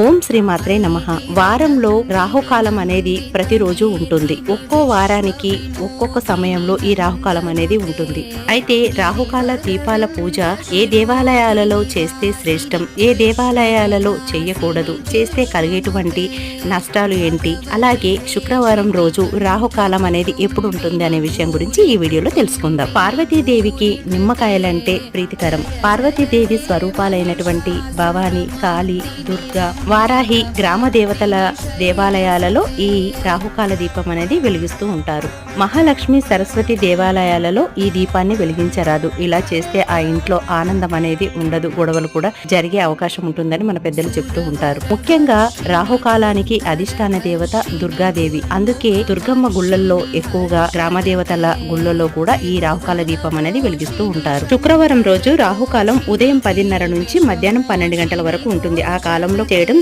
ఓం శ్రీ మాత్రే నమ. వారంలో రాహుకాలం అనేది ప్రతిరోజు ఉంటుంది. ఒక్కో వారానికి ఒక్కొక్క సమయంలో ఈ రాహుకాలం అనేది ఉంటుంది. అయితే రాహుకాల దీపాల పూజ ఏ దేవాలయాలలో చేస్తే శ్రేష్టం ఏ దేవాలయాలలో చేయకూడదు చేస్తే కలిగేటువంటి నష్టాలు ఏంటి అలాగే శుక్రవారం రోజు రాహుకాలం అనేది ఎప్పుడు ఉంటుంది అనే విషయం గురించి ఈ వీడియోలో తెలుసుకుందాం. పార్వతీదేవికి నిమ్మకాయలంటే ప్రీతికరం. పార్వతీదేవి స్వరూపాలైనటువంటి భవాని కాళి దుర్గా వారాహి గ్రామ దేవతల దేవాలయాలలో ఈ రాహుకాల దీపం అనేది వెలిగిస్తూ ఉంటారు. మహాలక్ష్మి సరస్వతి దేవాలయాలలో ఈ దీపాన్ని వెలిగించరాదు. ఇలా చేస్తే ఆ ఇంట్లో ఆనందం అనేది ఉండదు. గొడవలు కూడా జరిగే అవకాశం ఉంటుందని మన పెద్దలు చెప్తూ ఉంటారు. ముఖ్యంగా రాహుకాలానికి అధిష్టాన దేవత దుర్గాదేవి. అందుకే దుర్గమ్మ గుళ్ళల్లో ఎక్కువగా గ్రామ దేవతల గుళ్ళల్లో కూడా ఈ రాహుకాల దీపం అనేది వెలిగిస్తూ ఉంటారు. శుక్రవారం రోజు రాహుకాలం ఉదయం పదిన్నర నుంచి మధ్యాహ్నం పన్నెండు గంటల వరకు ఉంటుంది. ఆ కాలంలో చేయడం